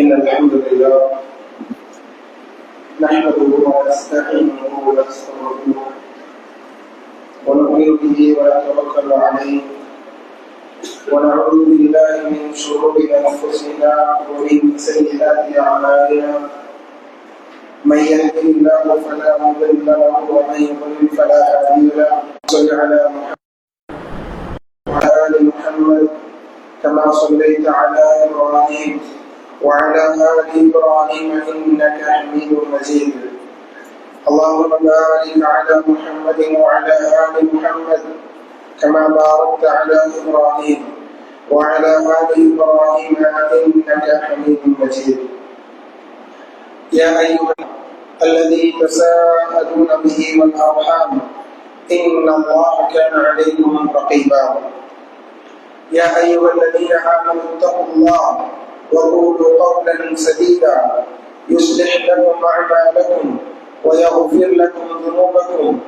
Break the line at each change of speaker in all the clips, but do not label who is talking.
إن الحمد لله نحمده ونستعينه ونستغفره ونؤمن به ونتوكل عليه ونعوذ بالله من شرور أنفسنا ومن سيئات أعمالنا من يهده الله فلا مضل له ومن يضلل فلا هادي له صل على محمد وعلى آل محمد كما صليت على إبراهيم وعلى آل إبراهيم إنك حميد مجيد. اللهم بارك على محمد وعلى آل محمد كما باركت على إبراهيم وعلى آل إبراهيم إنك حميد مجيد. يا أيها الذي تساءلون به والأرحام إن الله كان عليكم رقيبا. يا أيها الذين آمنوا اتقوا الله وقولوا قولا سديدا يصلح لكم أعمالكم ويغفر لكم ذنوبكم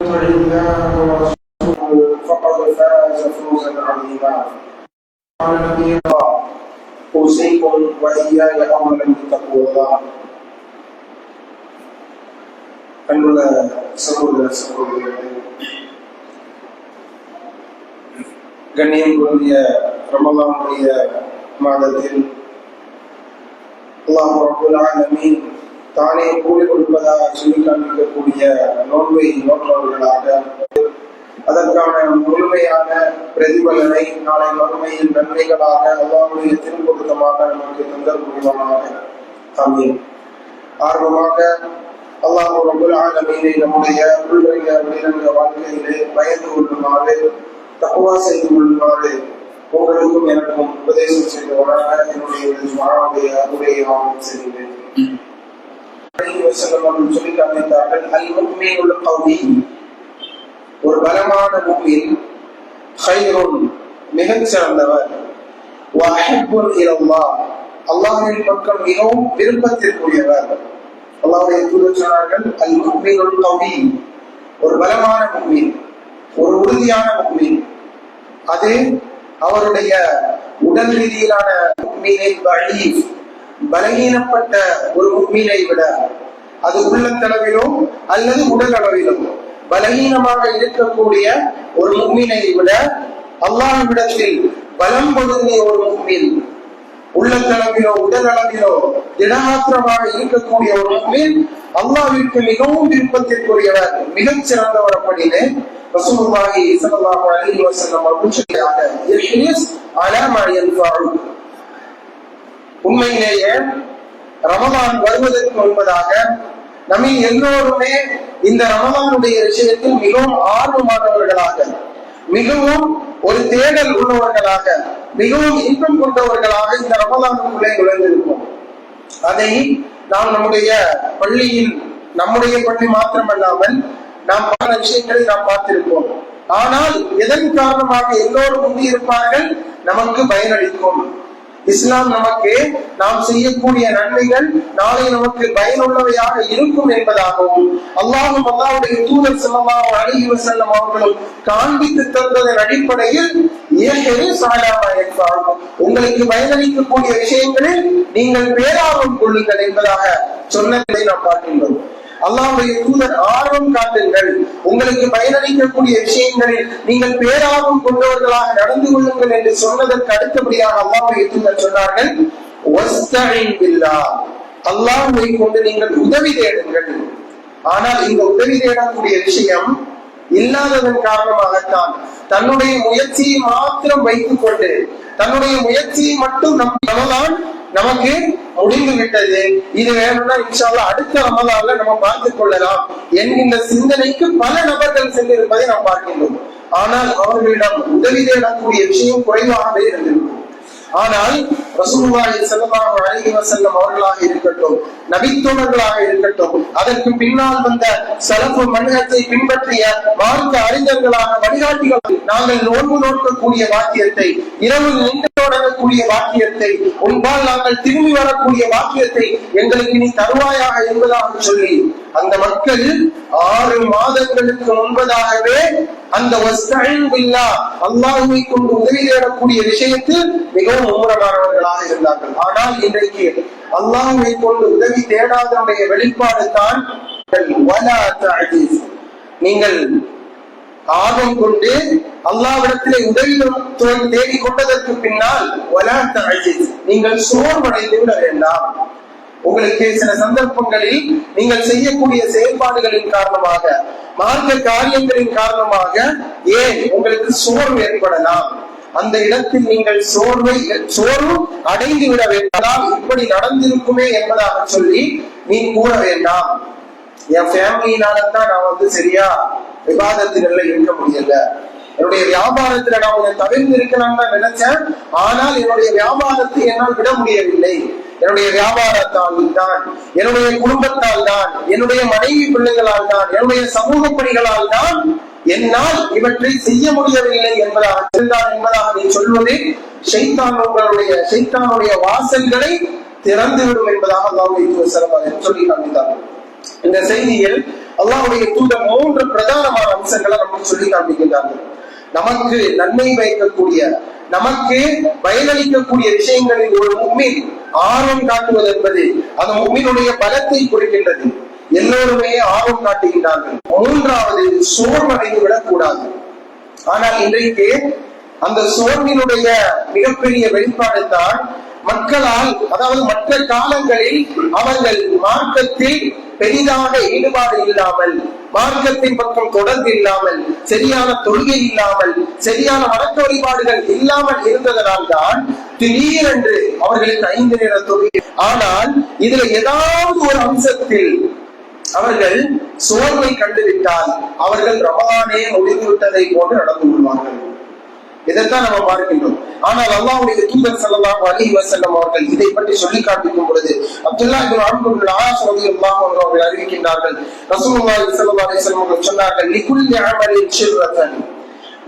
يطع الله ورسوله فقد فاز فوزا عظيما قال نبي الله أوصيكم وإياي أولا بتقوى الله அன்புள்ள சகோதர சகோதரிகளே கண்ணியம் பொருந்திய ரமலானுடைய மாதத்தில். அல்லாஹ் ரபுல் ஆலமீன் தானே கூலி கொடுப்பதாக சொல்லி காண்பிக்கக்கூடிய நோன்பை நோற்றவர்களாக அதற்கான முழுமையான பிரதிபலனை நாளை மறுமையில் நன்மைகளாக அல்லாவுடைய திருப்பொருத்தமாக நமக்கு தந்தர் புரிவானாக ஆமீன். ஆர்வமாக அல்லாஹ் ரபுல் ஆலமீனை நம்முடைய உள்ளிய வெளிரங்க வாழ்க்கையிலே பயந்து கொள்ளுமாறு தக்குவா செய்து கொள்ளுமாறு உங்களுக்கும் எனக்கும் உபதேசம் செய்தவராக என்னுடைய மாணவருடைய உரையை ஆவணம் செய்கிறேன் சொல்லி காமித்தார்கள் அல் உள்ள பகுதி ஒரு பலமான முக்மீன் ஹைரோன் மிகச் சிறந்தவர். வஹிப்புன் இலல்லாஹ். அல்லாஹ்வின் பக்கம் மிகவும் விருப்பத்திற்குரியவர். அல்லாஹ்வுடைய தூதர் சொன்னார்கள் அல் முக்மீனுல் கவி ஒரு பலமான முக்மீன் ஒரு உறுதியான முக்மீன் அது அவருடைய உடல் ரீதியிலான உண்மையை வழி பலகீனப்பட்ட ஒரு உண்மையை விட அது உள்ளத்தளவிலோ அல்லது உடல் அளவிலும் பலகீனமாக இருக்கக்கூடிய ஒரு முக்மீனை விட அல்லாஹ்விடத்தில் பலம் பொருந்திய ஒரு முக்மீன் உள்ளத்தளவிலோ உடல் அளவிலோ திடமாத்திரமாக இருக்கக்கூடிய ஒரு முக்மீன் அல்லாவிற்கு மிகவும் விருப்பத்திற்குரியவர் மிகச் சிறந்தவர் அப்படின்னு ரசூலுல்லாஹி ஸல்லல்லாஹு அலைஹி வஸல்லம் அவர்கள் சொல்லியாக இஹ்ரிஸ் அலா மா யன்ஃபஉ உண்மையிலேயே ரமலான் வருவதற்கு முன்பதாக நம்ம எல்லோருமே இந்த ரமலானுடைய விஷயத்தில் மிகவும் ஆர்வமானவர்களாக மிகவும் ஒரு தேடல் உள்ளவர்களாக மிகவும் இன்பம் கொண்டவர்களாக இந்த ரமலானுக்குள்ளே நுழைந்திருப்போம். அதை நாம் நம்முடைய பள்ளியில் நம்முடைய பள்ளி மாத்திரமல்லாமல் நாம் பல விஷயங்களை நாம் பார்த்திருப்போம். ஆனால் எதன் காரணமாக எல்லோரும் முந்தி இருப்பார்கள் நமக்கு பயனளிக்கும். இஸ்லாம் நமக்கு நாம் செய்யக்கூடிய நன்மைகள் நாளை நமக்கு பயனுள்ளவையாக இருக்கும் என்பதாகவும் அல்லாஹும் அல்லாவுடைய தூதர் செல்லமாக அழகி செல்லும் அவர்களும் காண்பித்து தந்ததன் அடிப்படையில் உங்களுக்கு பயனளிக்கக்கூடிய விஷயங்களில் நீங்கள் பேரார்வம் கொள்ளுங்கள் என்பதாக சொன்னதை நாம் பார்க்கின்றோம். அல்லாவுடைய தூதர் ஆர்வம் காட்டுங்கள். உங்களுக்கு பயனளிக்கக்கூடிய விஷயங்களில் நீங்கள் பேரார்வம் கொண்டவர்களாக நடந்து கொள்ளுங்கள் என்று சொன்னதற்கு அடுத்தபடியாக அல்லாவுடைய தூதர் சொன்னார்கள் அல்லாஹுவை கொண்டு நீங்கள் உதவி தேடுங்கள். ஆனால் இந்த உதவி தேடக்கூடிய விஷயம் இல்லாததன் காரணமாகத்தான். தன்னுடைய முயற்சியை மாத்திரம் வைத்துக் கொண்டு தன்னுடைய முயற்சியை மட்டும் நம்மதான் நமக்கு முடிந்து விட்டது இது வேணும்னா இன்ஷால்லா அடுத்த ரமலான்ல நம்ம பார்த்துக் கொள்ளலாம் என்கின்ற சிந்தனைக்கு பல நபர்கள் சென்றிருப்பதை நாம் பார்க்கின்றோம். ஆனால் அவர்களிடம் உதவி தேடக்கூடிய விஷயம் குறைவாகவே இருந்திருக்கும். ஆனால் ரசூலுல்லாஹி ஸல்லல்லாஹு அலைஹி வஸல்லம் அவர்களாக இருக்கட்டும் நபித்தோழர்களாக இருக்கட்டும் அதற்கு பின்னால் வந்த சலப்பு மனிதத்தை பின்பற்றிய வாழ்க்கை அறிஞர்களாக வழிகாட்டிகள் நாங்கள் நோன்பு நோக்கக்கூடிய வாக்கியத்தை இரவு நின்று தொடங்கக்கூடிய வாக்கியத்தை உன்பால் நாங்கள் திரும்பி வரக்கூடிய வாக்கியத்தை எங்களுக்கு நீ தருவாயாக என்பதாக சொல்லி அந்த மக்கள் ஆறு மாதங்களுக்கு முன்பதாகவே அந்த வஸ்தஈன் பில்லாஹ் கொண்டு உதவி தேடக்கூடிய விஷயத்தில் மிகவும் மும்முரமானவர்களாக இருந்தார்கள். ஆனால் இன்றைக்கு அல்லாஹுவை கொண்டு உதவி தேடாதனுடைய வெளிப்பாடு தான் நீங்கள் ஆர்வம் கொண்டு அல்லாவிடத்திலே உதவி தேடி கொண்டதற்கு பின்னால் வலா தஅஜீஸ். நீங்கள் சோர்வடைந்து விட வேண்டாம். உங்களுக்கு சில சந்தர்ப்பங்களில் நீங்கள் செய்யக்கூடிய செயல்பாடுகளின் காரணமாக மார்க்க காரியங்களின் காரணமாக ஏன் உங்களுக்கு சோர்வு ஏற்படலாம்? அந்த இடத்தில் நீங்கள் சோர்வை சோர்வு அடைந்து விட வேண்டாம். இப்படி நடந்திருக்குமே என்பதாக சொல்லி நீ கூற வேண்டாம். என் ஃபேமிலியினால தான் நான் வந்து சரியா விவாதத்துகள்ல இருக்க முடியல. என்னுடைய வியாபாரத்துல நான் கொஞ்சம் தவிர்த்து இருக்கலாம்னு நினைச்சேன். ஆனால் என்னுடைய வியாபாரத்தை என்னால் விட முடியவில்லை. என்னுடைய வியாபாரத்தால் தான் என்னுடைய குடும்பத்தால் தான் என்னுடைய மனைவி பிள்ளைகளால் தான் என்னுடைய சமூக பணிகளால் தான் என்னால் இவற்றை செய்ய முடியவில்லை என்பதாக இருந்தால் என்பதாக நீ சொல்வது ஷைத்தான் உங்களுடைய சைத்தானுடைய வாசல்களை திறந்துவிடும் என்பதாக அல்லாஹ் சிறப்பாக சொல்லி காண்பித்தார்கள் இந்த செய்தியில் அல்லாஹ்வுடைய தூதர் மூன்று பிரதானமான அம்சங்களை நமக்கு சொல்லி காண்பிக்கின்றார்கள். நமக்கு நன்மை பயக்கக்கூடிய நமக்கு பயனளிக்கக்கூடிய விஷயங்களில் ஒரு முக்மீன் ஆர்வம் காட்டுவது என்பது அந்த முக்மீனுடைய பலத்தை குறிக்கின்றது. எல்லோருமே ஆர்வம் காட்டுகின்றார்கள். மூன்றாவது சோர்வடைந்து விடக்கூடாது. ஆனால் இன்றைக்கு அந்த சோர்வினுடைய மிகப்பெரிய வெளிப்பாடு தான் மக்களால் அதாவது மற்ற காலங்களில் அவர்கள் மார்க்கத்தில் பெரிதாக ஈடுபாடு இல்லாமல் மார்க்கத்தின் பக்கம் தொடர்பு இல்லாமல் சரியான தொழுகை இல்லாமல் சரியான வணக்க வழிபாடுகள் இல்லாமல் இருந்ததனால் தான் திடீரென்று அவர்களுக்கு ஐந்து நேர தொழுகை. ஆனால் இதுல ஏதாவது ஒரு அம்சத்தில் அவர்கள் சோர்வை கண்டுவிட்டால் அவர்கள் ரமதானே முடிந்து விட்டதை போன்று நடந்து கொள்வார்கள். இதைத்தான் நம்ம பார்க்கின்றோம். ஆனால் அல்லாவுடைய தூதர் செல்லலாம் அலி வசல்லம் அவர்கள் இதை பற்றி சொல்லி காண்பிக்கும் பொழுது Abdullah ibn Amr ibn Aas அவர்கள் அறிவிக்கின்றார்கள். ரசூலுல்லா ஸல்லல்லாஹு அலி வஸல்லம் அவர்கள் சொன்னார்கள் லிகுல்லி அமலின் ஷிர்ரத்தன்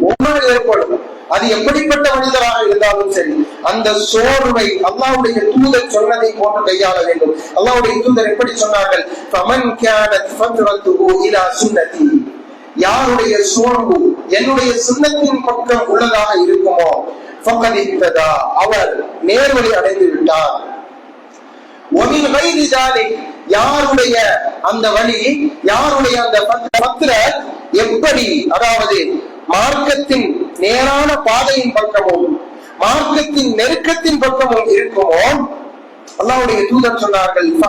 ஒவ்வொரு ஏற்படும். அது எப்படிப்பட்ட மனிதராக இருந்தாலும் சரி அந்த சோர்வை அல்லாவுடைய தூதர் சொன்னதை போன்று கையாள வேண்டும். அல்லாவுடைய தூதர் எப்படி சொன்னார்கள் யாருடைய சோர்வு என்னுடைய சுண்ணத்தின் பக்கம் உள்ளதாக இருக்குமோ? ஃபக்கதித்ததா அவர் நேர்வழி அடைந்து விட்டார். ஒமின் வைதி யாருடைய அந்த வழி யாருடைய அந்த பத்- பத்திர எப்படி அதாவது மார்க்கத்தின் நேரான பாதையின் பக்கமும் மார்க்கத்தின் நெருக்கத்தின் பக்கமும் இருக்குமோ? அல்லாவுடைய தூதர் சொன்னார்கள்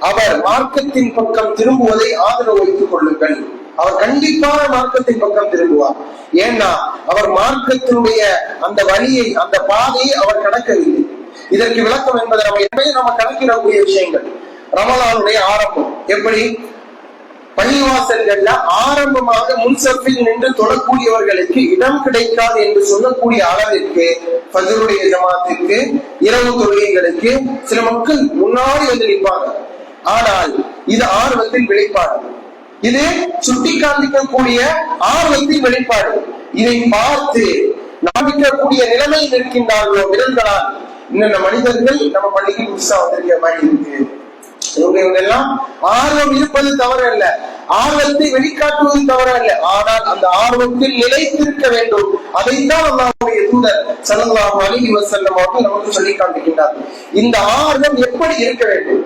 அவர் மார்க்கத்தின் பக்கம் திரும்புவதை ஆதரவு வைத்துக் கொள்ளுங்கள். அவர் கண்டிப்பான மார்க்கத்தின் பக்கம் திரும்புவார். ஏன்னா அவர் மார்க்கத்தினுடைய அந்த வழியை அந்த பாதையை அவர் கடக்கவில்லை. இதற்கு விளக்கம் என்பது நம்ம எப்பயும் நம்ம கணக்கிடக்கூடிய விஷயங்கள். ரமலானுடைய ஆரம்பம். எப்படி? பள்ளிவாசல்கள்ல ஆரம்பமாக முன்சப்பில் நின்று தொழக்கூடியவர்களுக்கு இடம் கிடைக்காது என்று சொல்லக்கூடிய அளவிற்கு ஃபஜ்ருடைய ஜமாத்திற்கு இரவு தொழுகைகளுக்கு சில மக்கள் முன்னாடி வந்து நிற்பாங்க. ஆனால் இது ஆர்வத்தின் வெளிப்பாடு. இது சுட்டி காண்பிக்கக்கூடிய ஆர்வத்தின் வெளிப்பாடு. இதை பார்த்து நம்பிக்கக்கூடிய நிலைமையில் இருக்கின்றார்களோ விரல்களால். இன்னென்ன மனிதர்கள் நம்ம பள்ளிக்கு புதுசா வந்திருக்கிற மாதிரி இருக்கு. இவங்க எல்லாம் ஆர்வம் இருப்பது தவறு அல்ல ஆர்வத்தை வெளிக்காட்டுவது தவறு அல்ல ஆனால் அந்த ஆர்வத்தில் நிலைத்திருக்க வேண்டும். அதைத்தான் அல்லாவுடைய தூதர் ஸல்லல்லாஹு அலைஹி இவர் அவர்கள் நமக்கு சொல்லி காண்பிக்கின்றார் இந்த ஆர்வம் எப்படி இருக்க வேண்டும்?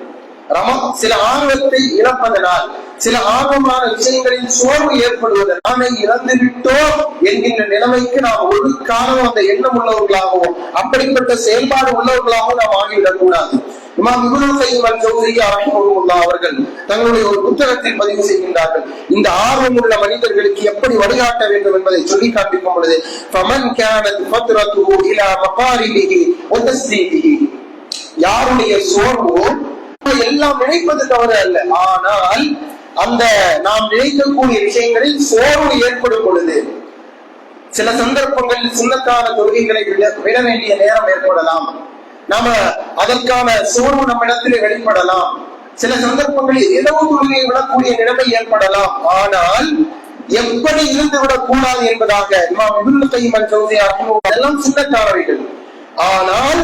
ரமம் சில ஆர்வத்தை இழப்பதனால் சில ஆர்வமான விஷயங்களில் சோர்வு ஏற்படுவதனால் நாமே இறந்து விட்டோம் என்கின்ற நிலைமைக்கு நாம் ஒரு காலம் அந்த எண்ணம் உள்ளவர்களாகவும் அப்படிப்பட்ட செயல்பாடு உள்ளவர்களாகவும் நாம் ஆகிவிடக் கூடாது இமாம் அவர்கள் தங்களுடைய ஒரு புத்தகத்தில் பதிவு செய்கின்றார்கள். இந்த ஆர்வம் உள்ள மனிதர்களுக்கு எப்படி வழிகாட்ட வேண்டும் என்பதை சொல்லி காண்பிக்கும் பொழுது ஃபமன் கானத் ஃபத்ரத்துஹு இலா மகாரிபிஹி யாருடைய சோர்வு எல்லாம் நினைப்பது தவறு அல்ல. ஆனால் அந்த நாம் நினைக்கக்கூடிய விஷயங்களில் சோர்வு ஏற்படும் பொழுது சில சந்தர்ப்பங்களில் சுண்ணத்தான தொழுகைகளை விட விட வேண்டிய நேரம் ஏற்படலாம். நாம அதற்கான சோர்வு நம்மிடத்திலே வெளிப்படலாம். சில சந்தர்ப்பங்களில் இரவு தொழுகையை விடக்கூடிய நிலைமை ஏற்படலாம். ஆனால் எப்படி இருந்து விடக் கூடாது என்பதாக இமாம் இப்னு கையம் அல் ஜௌசியா ரஹ்மஹுல்லாஹ் எல்லாம் சுண்ணத்தானவைகள். ஆனால்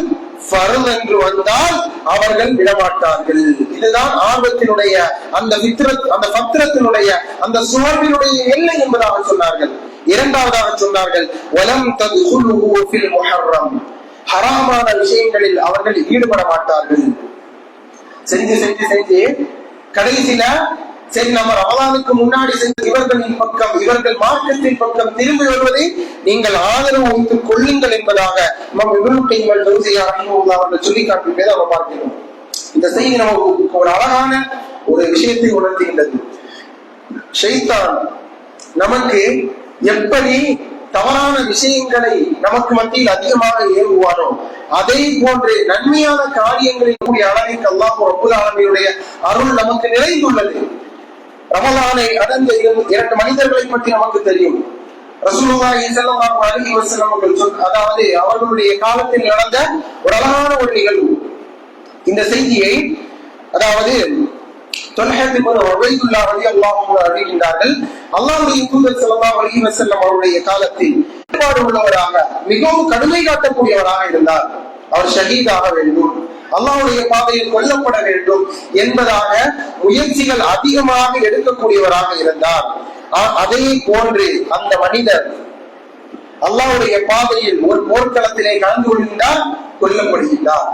என்று வந்தால் அவர்கள் விடமாட்டார்கள். இதுதான் ஆர்வத்தினுடைய அந்த வித்திரத் அந்த பத்திரத்தினுடைய அந்த சுவர்வினுடைய எல்லை என்பதாக சொன்னார்கள். இரண்டாவதாக சொன்னார்கள் வலம் தது முஹர்ரம். ஹராமான விஷயங்களில் அவர்கள் ஈடுபட மாட்டார்கள் செஞ்சு செஞ்சு செஞ்சு கடைசியில சரி நம்ம ரமலானுக்கு முன்னாடி சென்று இவர்களின் பக்கம் இவர்கள் மார்க்கத்தின் பக்கம் திரும்பி வருவதை நீங்கள் ஆதரவு வைத்துக் கொள்ளுங்கள் என்பதாக நம்ம இவருடைய அவர்கள் சொல்லி காட்டுவதை நம்ம பார்க்கிறோம். இந்த செய்தி நமக்கு ஒரு அழகான ஒரு விஷயத்தை உணர்த்துகின்றது. ஷைத்தான் நமக்கு எப்படி தவறான விஷயங்களை நமக்கு மத்தியில் அதிகமாக ஏவுவானோ அதே போன்று நன்மையான காரியங்களில் கூடிய அளவிற்கு அல்லாஹ் ரப்புல் ஆலமீனுடைய அருள் நமக்கு நிறைந்துள்ளது. ரமலானை அடைந்த இரண்டு மனிதர்களை பற்றி நமக்கு தெரியும். ரசூலுல்லாஹி ஸல்லல்லாஹு அலைஹி வஸல்லம் அவர்கள் அதாவது அவர்களுடைய காலத்தில் நடந்த ஒரு அழகான ஒரு நிகழ்வு. இந்த செய்தியை அதாவது தொல்ஹத் இப்னு அறிவிக்கின்றார்கள். அல்லாஹ்வுடைய தூதர் ஸல்லல்லாஹு அலைஹி செல்லம் அவருடைய காலத்தில் ஈடுபாடு உள்ளவராக மிகவும் கடுமை காட்டக்கூடியவராக இருந்தார். அவர் ஷஹீதாக வேண்டும். அல்லாவுடைய பாதையில் கொல்லப்பட வேண்டும் என்பதாக முயற்சிகள் அதிகமாக எடுக்கக்கூடியவராக இருந்தார். அதே போன்று அந்த மனிதர் அல்லாவுடைய பாதையில் ஒரு போர்க்களத்திலே கலந்து கொள்கின்றார் கொல்லப்படுகின்றார்.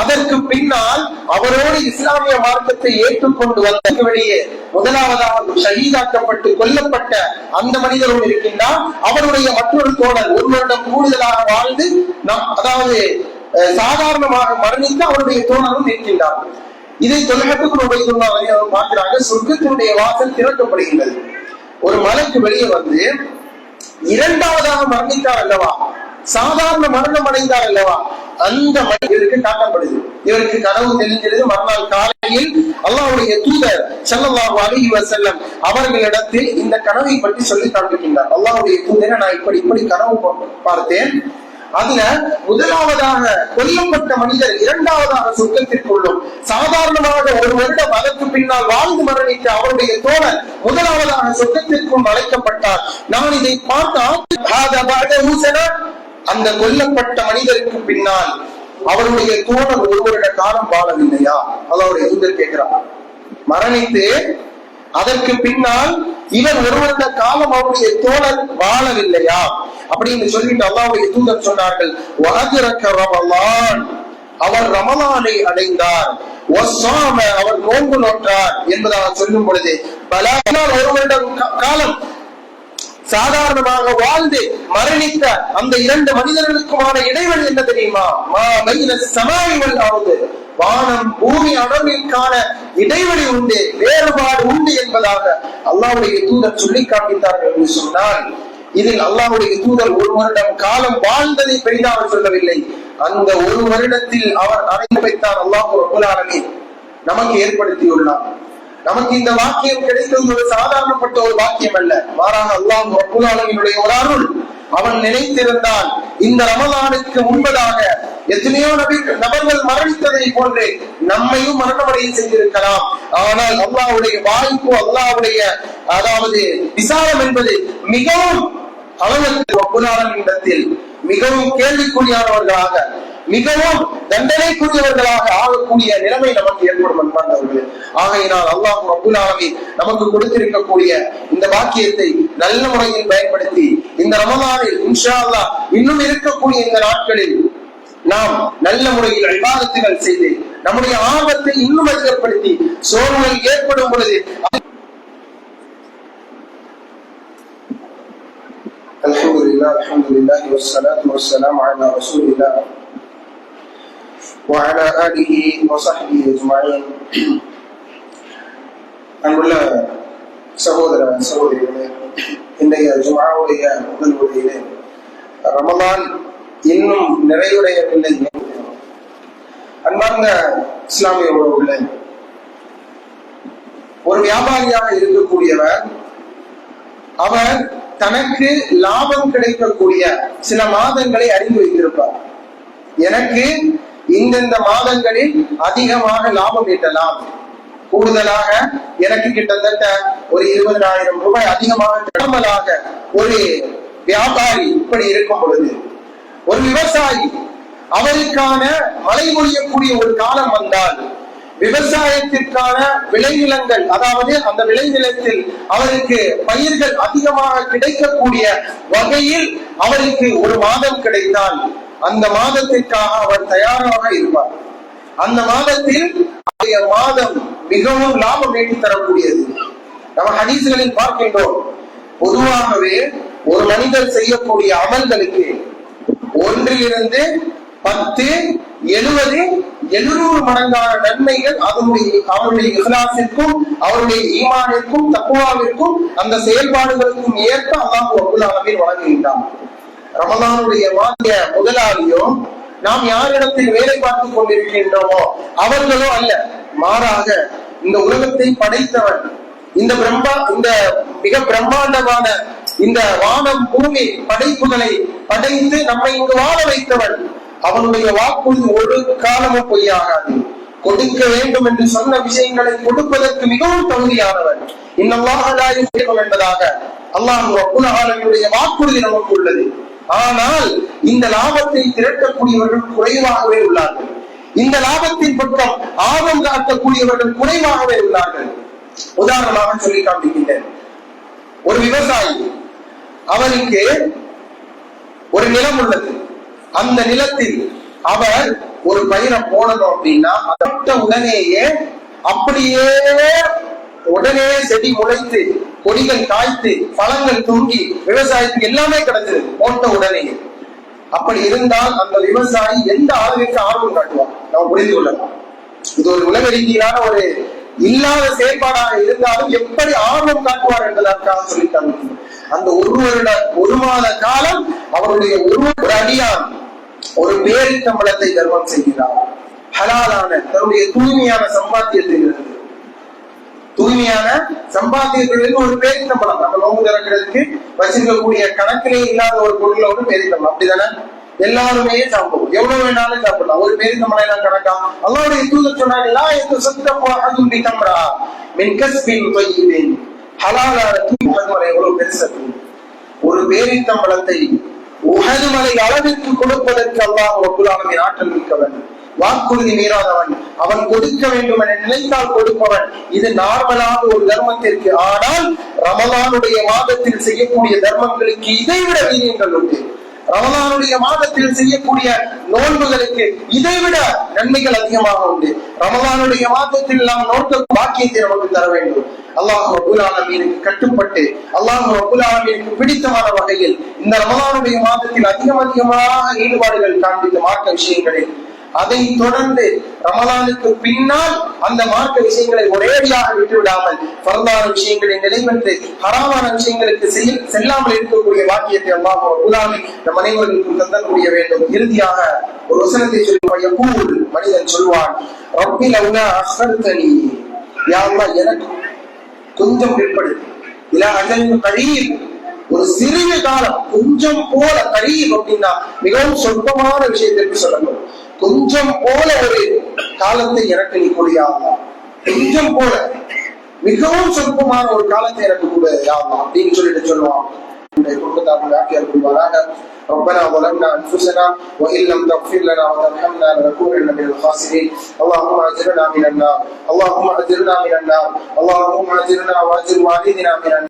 அதற்கு பின்னால் அவரோடு இஸ்லாமிய மார்க்கத்தை ஏற்றுக்கொண்டு வந்த வெளியே முதலாவதாக ஷஹீதாக்கப்பட்டு கொல்லப்பட்ட அந்த மனிதரும் இருக்கின்றார். அவருடைய மற்றொரு தோழர் ஒரு வருடம் கூடுதலாக வாழ்ந்து நம் அதாவது சாதாரணமாக மரணித்து அவருடைய தோழரும் இருக்கின்றார் இதை தொலைகத்துக்கு உபயோகமா அவர் பார்க்கிறாங்க சொர்க்கத்தினுடைய வாசல் திறக்கப்படுகின்றது. ஒரு மலைக்கு வெளியே வந்து இரண்டாவதாக மரணித்தார் அல்லவா? சாதாரண மரணம் அடைந்தார் அல்லவா? அந்த மனிதருக்கு காட்டப்படுது. இவருக்கு கனவு தெரிஞ்சது மறுநாள் காலையில் அல்லாவுடைய தூதர் செல்லல்லாஹு அலைஹி வசல்லம் அவர்களிடத்தில் இந்த கனவை பற்றி சொல்லி காண்பிக்கின்றார். அல்லாவுடைய தூதரை நான் இப்படி இப்படி கனவு பார்த்தேன். அதுல முதலாவதாக கொல்லப்பட்ட மனிதர் இரண்டாவதாக சொர்க்கத்திற்குள்ளும் சாதாரணமாக ஒரு வருடம் அதற்கு பின்னால் வாழ்ந்து மரணித்த அவருடைய தோழர் முதலாவதாக சொர்க்கத்திற்கும் அழைக்கப்பட்டார். நான் இதை பார்த்தால் அந்த கொல்லப்பட்ட மனிதருக்கு பின்னால் அவருடைய தோழர் ஒரு வருட காலம் வாழவில்லையா? அதாவது தூதர் கேட்கிறார். மரணித்து அதற்கு பின்னால் இவர் ஒரு வருட காலம் அவருடைய தோழர் வாழவில்லையா? அப்படின்னு சொல்லிட்டு அல்லாவுடைய தூதர் சொன்னார்கள். ரமலான்." அவர் ரமலானை அடைந்தார். அவர் நோன்பு நோற்றார் என்பதாக சொல்லும் பொழுது பல. ஒரு வருடம் காலம். சாதாரணமாக வாழ்ந்து மரணித்த அந்த இரண்டு மனிதர்களுக்குமான இடைவெளி என்ன தெரியுமா? மா பைன சமாய் வல் வானம் பூமி அளவிற்கான இடைவெளி உண்டு வேறுபாடு உண்டு என்பதாக அல்லாவுடைய தூதர் சொல்லி காண்பித்தார்கள் என்று சொன்னால் இதில் அல்லாவுடைய தூதர் ஒரு வருடம் காலம் வாழ்ந்ததை பெரிதாக சொல்லவில்லை. அந்த ஒரு வருடத்தில் அவர் அடைந்து வைத்தார் அல்லாஹ் ரபுல் நமக்கு ஏற்படுத்தியுள்ளார். நமக்கு இந்த வாக்கியம் கிடைத்தது ஒரு சாதாரணப்பட்ட ஒரு வாக்கியம் அல்ல. மாறாக அல்லாஹ் ரப்புல் ஒரு அருள். அவன் நினைத்திருந்தால் இந்த ரமலானுக்கு முன்பதாக எத்தனையோ நபி நபர்கள் மரணித்ததை போன்று நம்மையும் மரணமடைய செய்திருக்கலாம். ஆனால் அல்லாஹ்வுடைய வாய்ப்பு அல்லாஹ்வுடைய அதாவது விசாரம் என்பது மிகவும் அவனுக்கு ரப்புல் இடத்தில் மிகவும் கேள்விக்குறியானவர்களாக மிகவும் தண்டனைக்குரியவர்களாக ஆகக்கூடிய நிலைமை நமக்கு ஏற்படும் அன்பார்ந்தவர்களே ஆகையினால் அல்லாஹ் ரப்புல் ஆலமீன் நமக்கு கொடுத்திருக்கக்கூடிய இந்த பாக்கியத்தை நல்ல முறையில் பயன்படுத்தி இந்த ரமலானில் இன்ஷா அல்லாஹ் இன்னும் இருக்கக்கூடிய இந்த நாட்களில் நாம் நல்ல முறையில் விவாதத்துகள் செய்து நம்முடைய ஆர்வத்தை இன்னும் அதிகப்படுத்தி சோர்வுகள் ஏற்படும் பொழுது الحمد لله الحمد لله والصلاة والسلام على رسول الله وعلى آله وصحبه أجمعين அன்புள்ள சகோதர சகோதரிகளே இன்றைய ஜுமாவுடைய முதல் உரையிலே ரமலான் இன்னும் நிறைவுடையவில்லை அன்பார்ந்த இஸ்லாமிய உறவுகளே ஒரு வியாபாரியாக இருக்கக்கூடியவர் அவர் தனக்கு லாபம் கிடைக்கக்கூடிய சில மாதங்களை அறிந்து வைத்திருப்பார் எனக்கு இந்தந்த மாதங்களில் அதிகமாக லாபம் ஈட்டலாம். கூடுதலாக எனக்கு கிட்டத்தட்ட ஒரு இருபதாயிரம் ரூபாய் அதிகமாக கிடமலாக ஒரு வியாபாரி இப்படி இருக்கும் பொழுது ஒரு விவசாயி அவருக்கான மழை பொழியக்கூடிய ஒரு காலம் வந்தால் விவசாயத்திற்கான விளைநிலங்கள் அதாவது அந்த விளைநிலத்தில் அவருக்கு பயிர்கள் அதிகமாக கிடைக்கக்கூடிய வகையில் அவருக்கு ஒரு மாதம் கிடைத்தால் அந்த மாதத்திற்காக அவர் தயாராக இருப்பார். அந்த மாதத்தில் அவருடைய மாதம் மிகவும் லாபம் ஈட்டி தரக்கூடியது. நம்ம ஹதீஸ்களில் பார்க்கின்றோம். பொதுவாகவே ஒரு மனிதர் செய்யக்கூடிய அமல்களுக்கு ஒன்றிலிருந்து பத்து எழுபது எழுநூறு மடங்கான நன்மைகள் அதனுடைய அவருடைய இஹ்லாசிற்கும் அவருடைய ஈமானிற்கும் தக்குவாவிற்கும் அந்த செயல்பாடுகளுக்கும் ஏற்ப அல்லாஹ் ரபுல் ஆலமீன் வழங்குகின்றான். ரமதானுடைய வாங்கிய முதலாளியும் நாம் யாரிடத்தில் வேலை பார்த்துக் கொண்டிருக்கின்றோமோ அவர்களோ அல்ல. மாறாக இந்த உலகத்தை படைத்தவன் இந்த பிரம்மா இந்த மிக பிரம்மாண்டமான இந்த வானம் பூமி படைப்புகளை படைத்து நம்மை இங்கு வாழ வைத்தவன் அவனுடைய வாக்குறுதி ஒரு காலமும் பொய்யாகாது. கொடுக்க வேண்டும் என்று சொன்ன விஷயங்களை கொடுப்பதற்கு மிகவும் தகுதியானவன். இன்னல்லாஹலாயும் என்பதாக அல்லாஹ் ரப்புல் வாக்குறுதி நமக்கு உள்ளது. ஆனால் இந்த லாபத்தை திரட்டக்கூடியவர்கள் குறைவாகவே உள்ளார்கள். இந்த லாபத்தின் பக்கம் ஆர்வம் காட்டக்கூடியவர்கள் குறைவாகவே உள்ளார்கள். உதாரணமாக சொல்லி காண்பிக்கின்றேன். ஒரு விவசாயி அவருக்கு ஒரு நிலம் உள்ளது. அந்த நிலத்தில் அவர் ஒரு பயிரை போடணும் அப்படின்னா அதட்ட உடனேயே அப்படியே உடனே செடி முளைத்து கொடிகள் காய்த்து பழங்கள் தூங்கி விவசாயத்துக்கு எல்லாமே கிடைச்சது போட்ட உடனே. அப்படி இருந்தால் அந்த விவசாயி எந்த அளவிற்கு ஆர்வம் காட்டுவான்? நம்ம புரிந்து கொள்ளலாம். இது ஒரு உலக ரீதியிலான ஒரு இல்லாத செயற்பாடாக இருந்தாலும் எப்படி ஆர்வம் காட்டுவார் என்பதற்காக சொல்லி காண்பிக்கிறோம் அந்த ஒரு வருட ஒரு மாத காலம் அவருடைய ஒரு ஒரு அடியான் ஒரு பேரித்தம்பளத்தை தர்மம் செய்கிறார். ஹலாலான தன்னுடைய தூய்மையான சம்பாத்தியத்திலிருந்து தூய்மையான சம்பாத்தியத்திலிருந்து ஒரு பேரித்தம்பளம் நம்ம நோம்பு திறக்கிறதுக்கு வச்சிருக்கக்கூடிய கணக்கிலே இல்லாத ஒரு பொருளோடு பேரித்தம்பளம் அப்படிதானே? எல்லாருமே சாப்பிடுவோம் எவ்வளவு வேணாலும் சாப்பிடலாம். ஒரு பேரித்தம்பளம் எல்லாம் கணக்கா? அல்லாவுடைய தூதர் சொன்னாங்க லா எந்த சொந்த அதுவும் பித்தம்பரா மின்கஸ்பின் கஸ்பின் ஹலாலான தூய்மை எவ்வளவு பெருசு ஒரு பேரித்தம்பளத்தை உகது மலை அளவிற்கு கொடுப்பதற்கு அல்லாஹ் ஒப்புலாமின் ஆற்றல் மிக்கவன் வாக்குறுதி மீறாதவன். அவன் கொடுக்க வேண்டும் என நினைத்தால் கொடுப்பவன். இது நார்மலான ஒரு தர்மத்திற்கு. ஆனால் ரமலானுடைய மாதத்தில் செய்யக்கூடிய தர்மங்களுக்கு இதைவிட வீரியங்கள் உண்டு. ரமலானுடைய மாதத்தில் செய்யக்கூடிய நோன்புகளுக்கு இதைவிட நன்மைகள் அதிகமாக உண்டு. ரமலானுடைய மாதத்தில் நாம் நோக்க பாக்கியத்தை நமக்கு தர வேண்டும். அல்லாஹ் ரபுல் ஆலமீனுக்கு கட்டுப்பட்டு அல்லாஹ் ரபுல் ஆலமீனுக்கு பிடித்தமான வகையில் இந்த ரமலானுடைய மாதத்தில் அதிகம் அதிகமாக ஈடுபாடுகள் காண்பித்த மார்க்க விஷயங்களில் அதை தொடர்ந்து ரமலானுக்கு பின்னால் அந்த மார்க்க விஷயங்களை ஒரேடியாக விட்டுவிடாமல் பரந்தான விஷயங்களை நிலைவென்று ஹராமான விஷயங்களுக்கு செல் செல்லாமல் இருக்கக்கூடிய வாக்கியத்தை அல்லாஹ் உலாமி நம் அனைவருக்கும் தந்தக்கூடிய வேண்டும். இறுதியாக ஒரு வசனத்தை சொல்லி கூல் மனிதன் சொல்வான் ரப்பில் அவுலா அஹர்தனி யாருமா எனக்கு கொஞ்சம் பிற்படு. இல்ல அஜலின் கழியில் ஒரு சிறிய காலம் கொஞ்சம் போல கரீர் அப்படின்னா மிகவும் சொற்பமான விஷயத்திற்கு சொல்லணும் கொஞ்சம் போல ஒரு காலத்தை எனக்கு நீ கொடியாகலாம் கொஞ்சம் போல மிகவும் சொற்பமான ஒரு காலத்தை எனக்கு கூட யாவலாம் அப்படின்னு சொல்லிட்டு சொல்லுவான் உன்னுடைய குடும்பத்தார்கள் ஆக்கியார் புரிவாராக ربنا ظلمنا انفسنا وان لم تغفر لنا وترحمنا لنكونن من الخاسرين اللهم اجرنا من النار اللهم اجرنا من النار اللهم اجرنا واجر والدنا من النار